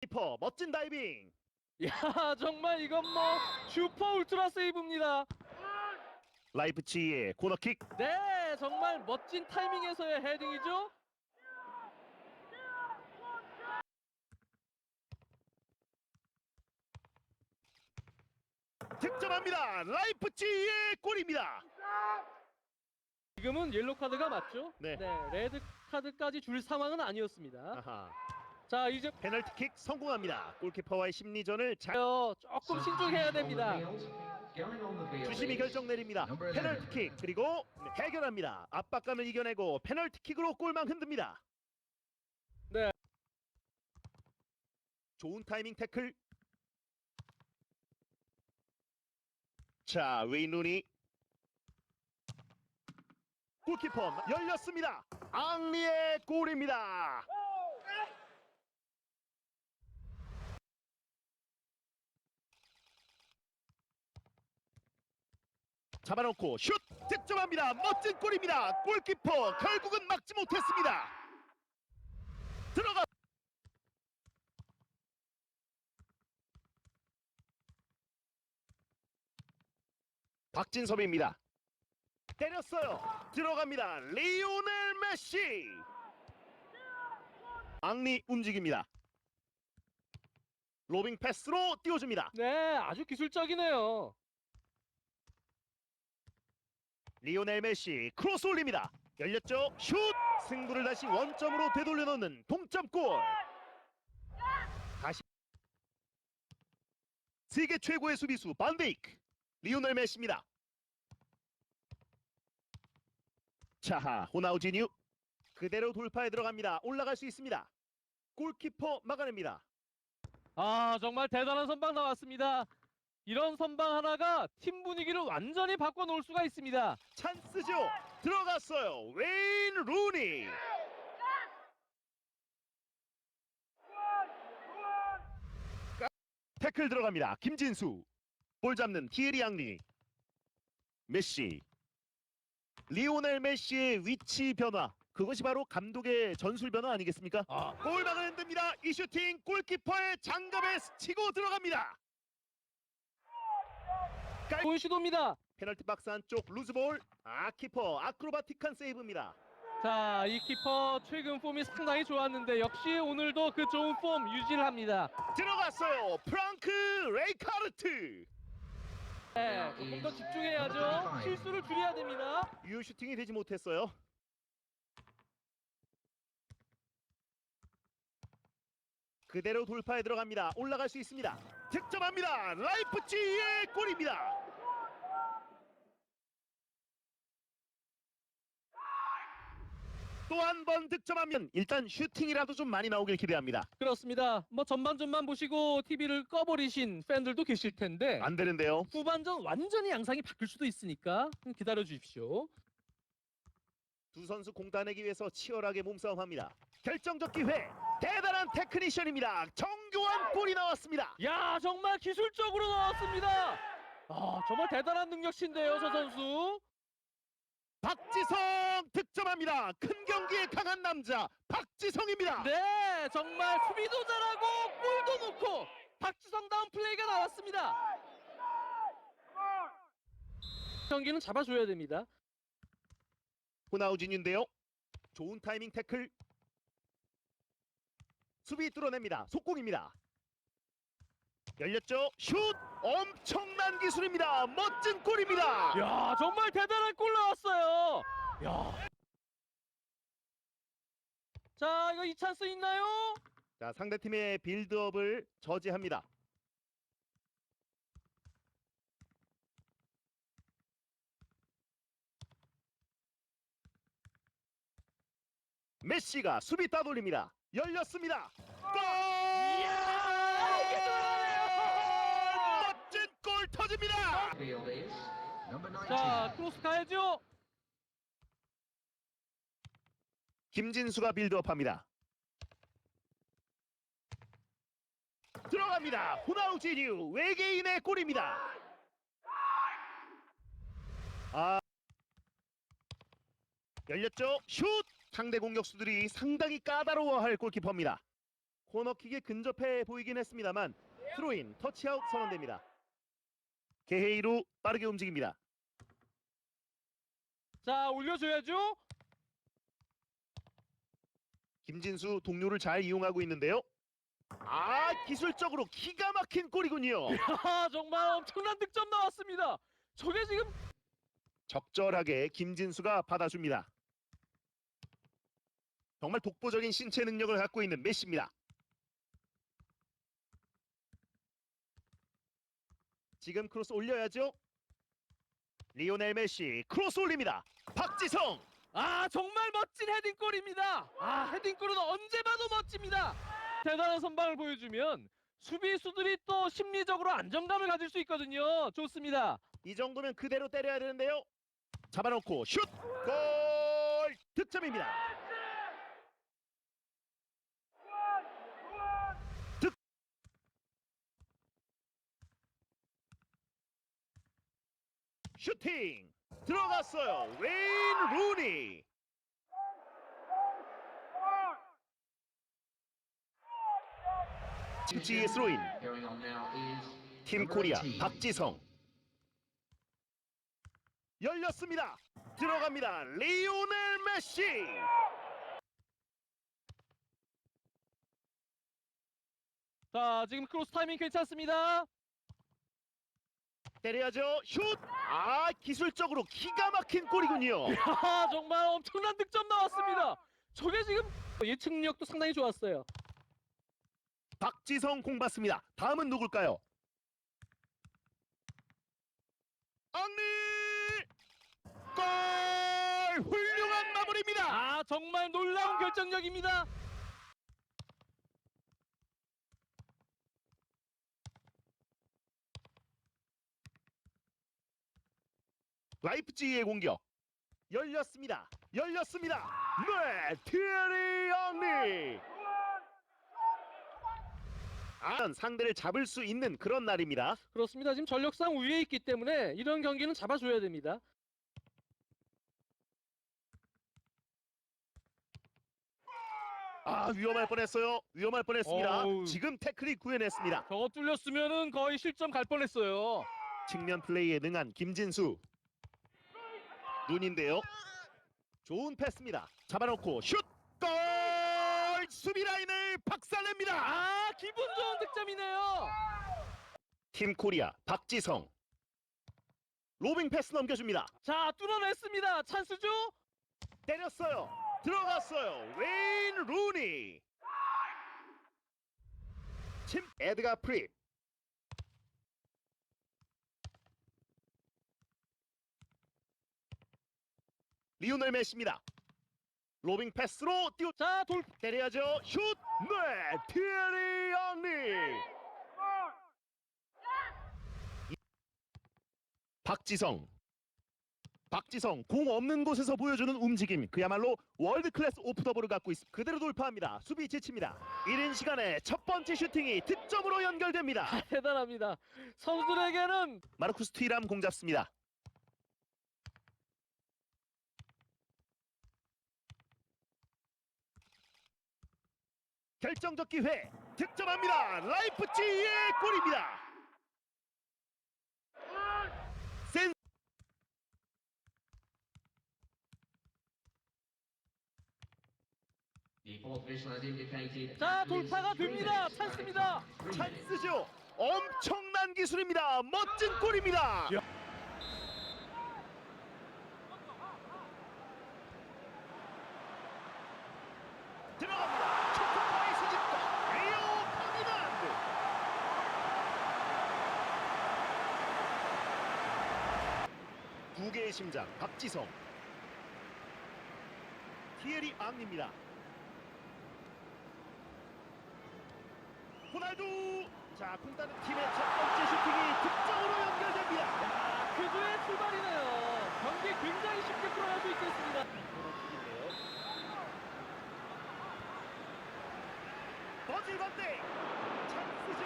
키퍼 멋진 다이빙. 야 정말 이건 뭐 슈퍼 울트라 세이브입니다. 라이프치히의 코너킥. 네 정말 멋진 타이밍에서의 헤딩이죠. 득점합니다. 라이프치히의 골입니다. 지금은 옐로 카드가 맞죠? 네. 레드 카드까지 줄 상황은 아니었습니다. 아하. 자 이제 페널티킥 성공합니다. 골키퍼와의 심리전을 잘 조금 신중해야 됩니다. 주심이 결정 내립니다. 페널티킥 그리고 해결합니다. 압박감을 이겨내고 페널티킥으로 골망 흔듭니다. 네. 좋은 타이밍 태클. 자, 웨인 루니. 골키퍼 열렸습니다. 앙리의 골입니다. 잡아놓고 슛 득점합니다. 멋진 골입니다. 골키퍼 결국은 막지 못했습니다. 들어가. 박진섭입니다. 때렸어요. 들어갑니다. 리오넬 메시. 앙리 움직입니다. 로빙 패스로 띄워줍니다. 네 아주 기술적이네요. 리오넬 메시 크로스 올립니다. 열렸죠? 슛! 승부를 다시 원점으로 되돌려 놓는 동점골. 다시 세계 최고의 수비수 반데이크. 리오넬 메시입니다. 자, 호나우지뉴 그대로 돌파에 들어갑니다. 올라갈 수 있습니다. 골키퍼 막아냅니다. 아 정말 대단한 선방 나왔습니다. 이런 선방 하나가 팀 분위기를 완전히 바꿔놓을 수가 있습니다. 찬스죠. 들어갔어요. 웨인 루니. 까- 태클 들어갑니다. 김진수. 볼 잡는 티에리 앙리. 메시. 리오넬 메시의 위치 변화. 그것이 바로 감독의 전술 변화 아니겠습니까? 아, 골망을 흔듭니다. 이 슈팅 골키퍼의 장갑에 스치고 들어갑니다. 좋은 시도입니다. 페널티 박스 안쪽 루즈볼. 아 키퍼 아크로바틱한 세이브입니다. 자, 이 키퍼 최근 폼이 상당히 좋았는데 역시 오늘도 그 좋은 폼 유지를 합니다. 들어갔어요. 프랑크 레이카르트. 네, 조금 더 집중해야죠. 실수를 줄여야 됩니다. 유 슈팅이 되지 못했어요. 그대로 돌파에 들어갑니다. 올라갈 수 있습니다. 득점합니다. 라이프치히의 골입니다. 또 한 번 득점하면 일단 슈팅이라도 좀 많이 나오길 기대합니다. 그렇습니다. 뭐 전반전만 보시고 TV를 꺼버리신 팬들도 계실 텐데 안 되는데요. 후반전 완전히 양상이 바뀔 수도 있으니까 기다려 주십시오. 두 선수 공단내기 위해서 치열하게 몸싸움합니다. 결정적 기회. 대단한 테크니션입니다. 정교한 골이 나왔습니다. 야, 정말 기술적으로 나왔습니다. 아, 정말 대단한 능력치인데요, 저 선수. 박지성 득점합니다. 큰 경기에 강한 남자 박지성입니다. 네, 정말 수비도 잘하고 골도 넣고 박지성 다운 플레이가 나왔습니다. 경기는 잡아줘야 됩니다. 호나우진인데요. 좋은 타이밍 태클. 수비 뚫어냅니다. 속공입니다. 열렸죠? 슛! 엄청난 기술입니다. 멋진 골입니다. 야, 정말 대단한 골 나왔어요. 야. 자, 이거 이 찬스 있나요? 자, 상대팀의 빌드업을 저지합니다. 메시가 수비 따돌립니다. 열렸습니다. 골! 이야, 이게 들어가네요. 멋진 골 터집니다. 자, 크로스 가야죠. 김진수가 빌드업합니다. 들어갑니다. 호나우지뉴 외계인의 골입니다. 아 열렸죠? 슛! 상대 공격수들이 상당히 까다로워할 골키퍼입니다. 코너킥에 근접해 보이긴 했습니다만 스로인 터치아웃 선언됩니다. 개헤이로 빠르게 움직입니다. 자, 올려줘야죠. 김진수 동료를 잘 이용하고 있는데요. 아 기술적으로 기가 막힌 골이군요. 아, 정말 엄청난 득점 나왔습니다. 저게 지금 적절하게 김진수가 받아줍니다. 정말 독보적인 신체 능력을 갖고 있는 메시입니다. 지금 크로스 올려야죠. 리오넬 메시 크로스 올립니다. 박지성 아 정말 멋진 헤딩골입니다. 아 헤딩골은 언제 봐도 멋집니다. 대단한 선방을 보여주면 수비수들이 또 심리적으로 안정감을 가질 수 있거든요. 좋습니다. 이 정도면 그대로 때려야 되는데요. 잡아놓고 슛! 골! 득점입니다. 슈팅! 들어갔어요. 웨인 루니! now is 팀 코리아 18. 박지성 열렸습니다. 들어갑니다. 리오넬 메시. 자 지금 크로스 타이밍 괜찮습니다. 때려야죠. 슛. 아 기술적으로 기가 막힌 골이군요. 아 정말 엄청난 득점 나왔습니다. 저게 지금 예측력도 상당히 좋았어요. 박지성 공 받습니다. 다음은 누굴까요? 앙리 골 훌륭한 마무리입니다. 아 정말 놀라운 결정력입니다. 라이프치히의 공격 열렸습니다. 열렸습니다. 네, 티에리 앙리. 아, 상대를 잡을 수 있는 그런 날입니다. 그렇습니다. 지금 전력상 우위에 있기 때문에 이런 경기는 잡아줘야 됩니다. 아 위험할 뻔했어요. 위험할 뻔했습니다. 어우. 지금 태클이 구해냈습니다. 저거 뚫렸으면은 거의 실점 갈 뻔했어요. 측면 플레이에 능한 김진수. 눈인데요. 좋은 패스입니다. 잡아놓고 슛! 골! 수비 라인을 박살냅니다. 아 기분 좋은 득점이네요. 팀 코리아 박지성. 로빙 패스 넘겨줍니다. 자 뚫어냈습니다. 찬스죠? 때렸어요. 들어갔어요. 웨인 루니. 침 에드가 프립. 리오넬 메시입니다. 로빙 패스로 뛰어 자 돌. 때려야죠. 슛! 네! 티에리 앙리! 박지성. 박지성 공 없는 곳에서 보여주는 움직임 그야말로 월드 클래스 오프더볼을 갖고 있습니다. 그대로 돌파합니다. 수비 지칩니다. 이른 시간에 첫 번째 슈팅이 득점으로 연결됩니다. 대단합니다. 선수들에게는 마르쿠스 튀람 공 잡습니다. 결정적 기회 득점합니다. 라이프치히의 골입니다. 센. 자 돌파가 됩니다. 찬스입니다. 찬스죠. 엄청난 기술입니다. 멋진 골입니다. 들어갑니다. 초코파이 수집과 리오 파디난드. 두 개의 심장 박지성. 티에리 앙입니다. 호날두 자 콩따는 팀의 첫 번째 슈팅이 득점으로 연결됩니다 야 쾌조의 출발이네요. 경기 굉장히 쉽게 풀어갈 수 있겠습니다. 버질 반대 찬스죠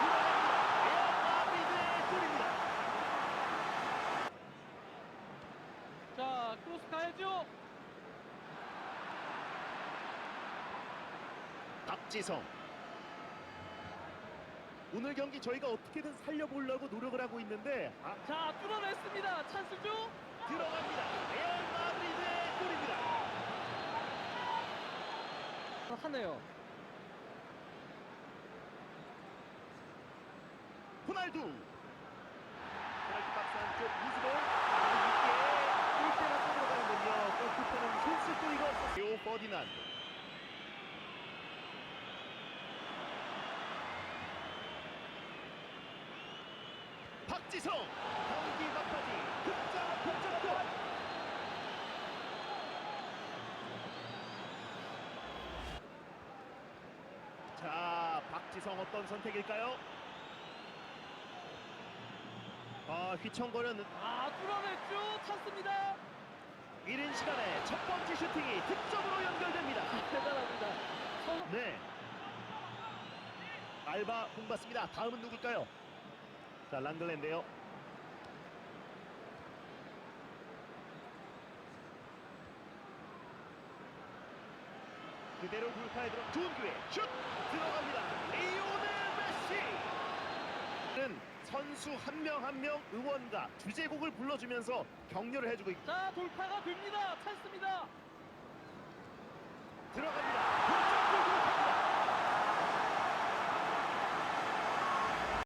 들어갑니다 에어 마비드의 골입니다 자 크로스 가야죠. 박지성 오늘 경기 저희가 어떻게든 살려보려고 노력을 하고 있는데 아, 자, 뚫어냈습니다. 찬스죠? 들어갑니다. 레알 마드리드의 골입니다. 하네요. 호날두. 호날두 박스 안쪽 무즈볼. 높게 골대가 들어가는군요. 골키퍼는 손쓸 도리가 없었어요. 버디난. 박지성 경기 막바지 극장 극장골 자 박지성 어떤 선택일까요? 아 휘청거리는 아, 뚫어냈죠? 찬스입니다. 이른 시간에 첫 번째 슈팅이 득점으로 연결됩니다. 대단합니다. 선- 네. 알바 공 받습니다. 다음은 누굴까요? 자 랑글랜데요. 그대로 돌파에 들어 좋은 기회 슛 들어갑니다. 리오넬 메시. 는 선수 한 명 한 명 응원가 주제곡을 불러주면서 격려를 해주고 있. 자, 돌파가 됩니다. 찬스입니다. 들어갑니다.